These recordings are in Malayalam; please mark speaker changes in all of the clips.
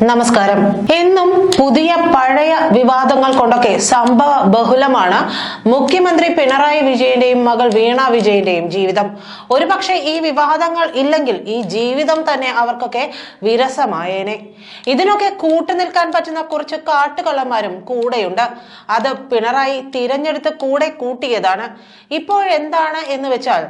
Speaker 1: നമസ്കാരം. എന്നും പുതിയ പഴയ വിവാദങ്ങൾ കൊണ്ടൊക്കെ സംഭവ ബഹുലമാണ്. മുഖ്യമന്ത്രി പിണറായി വിജയന്റെയും മകൾ വീണ വിജയന്റെയും ജീവിതം. ഒരുപക്ഷെ ഈ വിവാദങ്ങൾ ഇല്ലെങ്കിൽ ഈ ജീവിതം തന്നെ അവർക്കൊക്കെ വിരസമായേനെ. ഇതിനൊക്കെ കൂട്ടുനിൽക്കാൻ പറ്റുന്ന കുറച്ച് കാട്ടുകള്ളന്മാരും കൂടെയുണ്ട്. അത് പിണറായി തിരഞ്ഞെടുത്ത് കൂടെ കൂട്ടിയതാണ്. ഇപ്പോഴെന്താണ് എന്ന് വെച്ചാൽ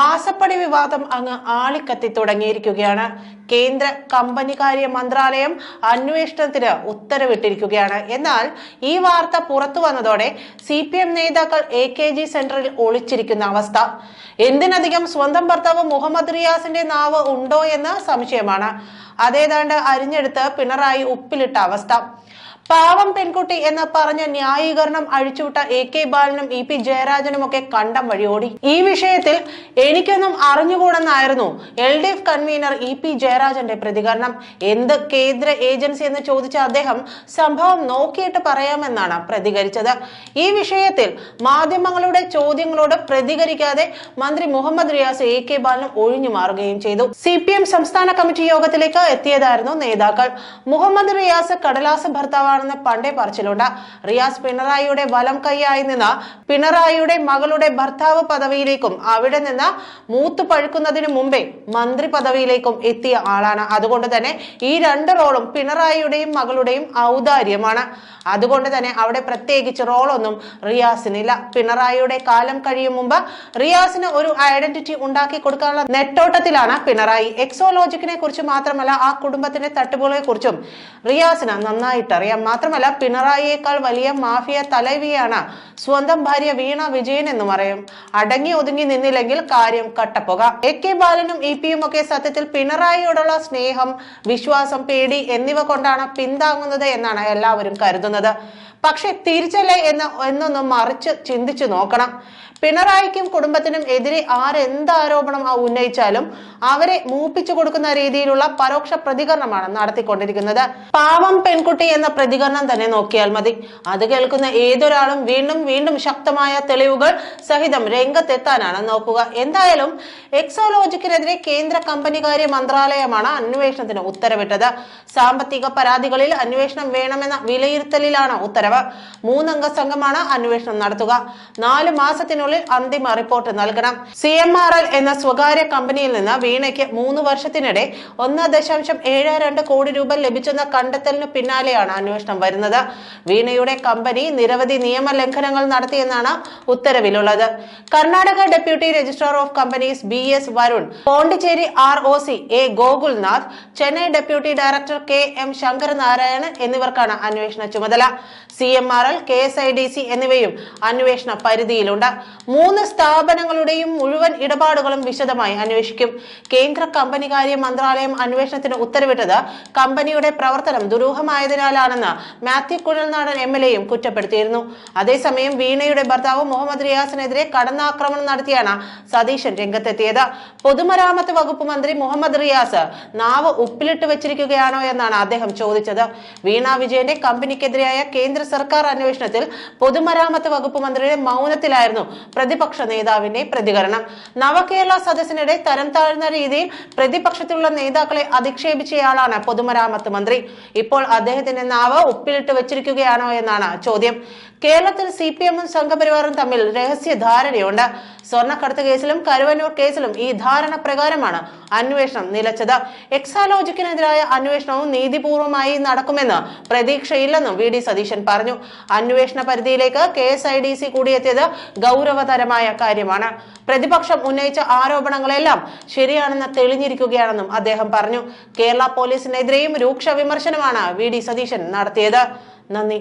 Speaker 1: മാസപ്പടി വിവാദം അങ്ങ് ആളിക്കത്തി തുടങ്ങിയിരിക്കുകയാണ്. കേന്ദ്ര കമ്പനികാര്യ മന്ത്രാലയം അന്വേഷണത്തിന് ഉത്തരവിട്ടിരിക്കുകയാണ്. എന്നാൽ ഈ വാർത്ത പുറത്തു വന്നതോടെ സി പി എം നേതാക്കൾ എ കെ ജി സെന്ററിൽ ഒളിച്ചിരിക്കുന്ന അവസ്ഥ. എന്തിനധികം സ്വന്തം ഭർത്താവ് മുഹമ്മദ് റിയാസിന്റെ നാവ് ഉണ്ടോ എന്ന് സംശയമാണ്. അതേതാണ്ട് അരിഞ്ഞെടുത്ത് പിണറായി ഉപ്പിലിട്ട അവസ്ഥ. പാവം പെൺകുട്ടി എന്ന് പറഞ്ഞ ന്യായീകരണം അഴിച്ചുവിട്ട എ കെ ബാലനും ഇ പി ജയരാജനും ഒക്കെ കണ്ടം വഴി ഓടി. ഈ വിഷയത്തിൽ എനിക്കൊന്നും അറിഞ്ഞുകൂടെന്നായിരുന്നു L D F convener E P ജയരാജന്റെ പ്രതികരണം. എന്ത് കേന്ദ്ര ഏജൻസി എന്ന് ചോദിച്ച അദ്ദേഹം സംഭവം നോക്കിയിട്ട് പറയാമെന്നാണ് പ്രതികരിച്ചത്. ഈ വിഷയത്തിൽ മാധ്യമങ്ങളുടെ ചോദ്യങ്ങളോട് പ്രതികരിക്കാതെ മന്ത്രി മുഹമ്മദ് റിയാസ് എ കെ ബാലനും ഒഴിഞ്ഞു മാറുകയും ചെയ്തു. സി പി എം സംസ്ഥാന കമ്മിറ്റി യോഗത്തിലേക്ക് എത്തിയതായിരുന്നു നേതാക്കൾ. മുഹമ്മദ് റിയാസ് കടലാസ കടലാസ് ഭർത്താവാണെന്ന് പണ്ടേ പറച്ചിലുണ്ട്. റിയാസ് പിണറായിയുടെ വലം കൈയായി നിന്ന് പിണറായിയുടെ മകളുടെ ഭർത്താവ് പദവിയിലേക്കും അവിടെ നിന്ന് മൂത്ത് പഴുക്കുന്നതിന് മുമ്പേ മന്ത്രി പദവിയിലേക്കും എത്തിയ ആളാണ്. അതുകൊണ്ട് തന്നെ ഈ രണ്ട് റോളും പിണറായിയുടെയും മകളുടെയും ഔദാര്യമാണ്. അതുകൊണ്ട് തന്നെ അവിടെ പ്രത്യേകിച്ച് റോളൊന്നും റിയാസിനില്ല. പിണറായിയുടെ കാലം കഴിയും മുമ്പ് റിയാസിന് ഒരു ഐഡന്റിറ്റി ഉണ്ടാക്കി കൊടുക്കാനുള്ള നെട്ടോട്ടത്തിലാണ് പിണറായി. എക്സോലോജിക്കിനെ കുറിച്ച് മാത്രമല്ല ആ കുടുംബത്തിന്റെ തട്ടുപോളെ കുറിച്ചും റിയാസിന് നന്നായിട്ട് അറിയാം മാത്രമല്ല പിണറായിയേക്കാൾ വലിയ മാഫിയ തലവിയാണ്. സ്വന്തം ഭാര്യ വീണ വിജയൻ എന്നും അറിയും അടങ്ങി ഒതുങ്ങി നിന്നില്ലെങ്കിൽ കാര്യം കട്ടപ്പുക. എ കെ ബാലനും ഇ പിയും ഒക്കെ സത്യത്തിൽ പിണറായിയോടുള്ള സ്നേഹം വിശ്വാസം പേടി എന്നിവ കൊണ്ടാണ് പിന്താങ്ങുന്നത് എന്നാണ് എല്ലാവരും കരുതുന്നത്. പക്ഷെ തിരിച്ചല്ലേ എന്ന് എന്നൊന്നും മറിച്ച് ചിന്തിച്ചു നോക്കണം. പിണറായിക്കും കുടുംബത്തിനും എതിരെ ആരെന്താരോപണം ഉന്നയിച്ചാലും അവരെ മൂപ്പിച്ചു കൊടുക്കുന്ന രീതിയിലുള്ള പരോക്ഷ പ്രതികരണമാണ് നടത്തിക്കൊണ്ടിരിക്കുന്നത്. പാവം പെൺകുട്ടി എന്ന പ്രതികരണം തന്നെ നോക്കിയാൽ മതി. അത് കേൾക്കുന്ന ഏതൊരാളും വീണ്ടും വീണ്ടും ശക്തമായ തെളിവുകൾ സഹിതം രംഗത്തെത്താനാണ് നോക്കുക. എന്തായാലും എക്സോലോജിക്കിനെതിരെ കേന്ദ്ര കമ്പനികാര്യ മന്ത്രാലയമാണ് അന്വേഷണത്തിന് ഉത്തരവിട്ടത്. സാമ്പത്തിക പരാതികളിൽ അന്വേഷണം വേണമെന്ന വിലയിരുത്തലിലാണ് ഉത്തരവ്. മൂന്നംഗ സംഘമാണ് അന്വേഷണം നടത്തുക. നാല് മാസത്തിനുള്ളിൽ അന്തിമ റിപ്പോർട്ട് നൽകണം. സി എം ആർ എൽ എന്ന സ്വകാര്യ കമ്പനിയിൽ നിന്ന് വീണയ്ക്ക് മൂന്ന് വർഷത്തിനിടെ ഒന്ന് ദശാംശം ഏഴ് രണ്ട് കോടി രൂപ ലഭിച്ചെന്ന കണ്ടെത്തലിന് പിന്നാലെയാണ് അന്വേഷണം വരുന്നത്. വീണയുടെ കമ്പനി നിരവധി നിയമലംഘനങ്ങൾ നടത്തിയെന്നാണ് ഉത്തരവിലുള്ളത്. Karnataka deputy registrar of companies B S Varun Pondicherry R O C A Gokulnath Chennai deputy director K M Sankaranarayanan എന്നിവർക്കാണ് അന്വേഷണ ചുമതല. C M R L K S I D C എന്നിവയും അന്വേഷണ പരിധിയിലുണ്ട്. മൂന്ന് സ്ഥാപനങ്ങളുടെയും മുഴുവൻ ഇടപാടുകളും വിശദമായി അന്വേഷിക്കും. കേന്ദ്ര കമ്പനികാര്യ മന്ത്രാലയം അന്വേഷണത്തിന് ഉത്തരവിട്ടത് കമ്പനിയുടെ പ്രവർത്തനം ദുരൂഹമായതിനാലാണെന്ന് മാത്യു കുഴൽനാടൻ എം എൽ എയും കുറ്റപ്പെടുത്തിയിരുന്നു. അതേസമയം വീണയുടെ ഭർത്താവ് മുഹമ്മദ് റിയാസിനെതിരെ കടന്നാക്രമണം നടത്തിയാണ് സതീശൻ രംഗത്തെത്തിയത്. പൊതുമരാമത്ത് വകുപ്പ് മന്ത്രി മുഹമ്മദ് റിയാസ് നാവ് ഉപ്പിലിട്ട് വെച്ചിരിക്കുകയാണോ എന്നാണ് അദ്ദേഹം ചോദിച്ചത്. വീണ വിജയന്റെ കമ്പനിക്കെതിരായ കേന്ദ്ര സർക്കാർ അന്വേഷണത്തിൽ പൊതുമരാമത്ത് വകുപ്പ് മന്ത്രിയുടെ മൗനത്തിലായിരുന്നു പ്രതിപക്ഷ നേതാവിന്റെ പ്രതികരണം. നവകേരള സദസ്സിനിടെ തരം താഴ്ന്ന രീതിയിൽ പ്രതിപക്ഷത്തിലുള്ള നേതാക്കളെ അധിക്ഷേപിച്ചയാളാണ് പൊതുമരാമത്ത് മന്ത്രി. ഇപ്പോൾ അദ്ദേഹത്തിന്റെ നാവ് ഉപ്പിലിട്ട് വെച്ചിരിക്കുകയാണോ എന്നാണ് ചോദ്യം. കേരളത്തിൽ സി പി എമ്മും സംഘപരിവാറും തമ്മിൽ രഹസ്യ ധാരണയുണ്ട് സ്വർണക്കടത്ത് കേസിലും കരുവന്നൂർ കേസിലും ഈ ധാരണ പ്രകാരമാണ് അന്വേഷണം നിലച്ചത്. എക്സാലോജിക്കിനെതിരായ അന്വേഷണവും നീതിപൂർവമായി നടക്കുമെന്ന് പ്രതീക്ഷയില്ലെന്നും വി ഡി സതീശൻ പറഞ്ഞു. അന്വേഷണ പരിധിയിലേക്ക് K S I D C കൂടിയെത്തിയത് ഗൗരവതരമായ കാര്യമാണ്. പ്രതിപക്ഷം ഉന്നയിച്ച ആരോപണങ്ങളെല്ലാം ശരിയാണെന്ന് തെളിഞ്ഞിരിക്കുകയാണെന്നും അദ്ദേഹം പറഞ്ഞു. കേരള പോലീസിനെതിരെയും രൂക്ഷ വിമർശനമാണ് വി ഡി സതീശൻ നടത്തിയത്. നന്ദി.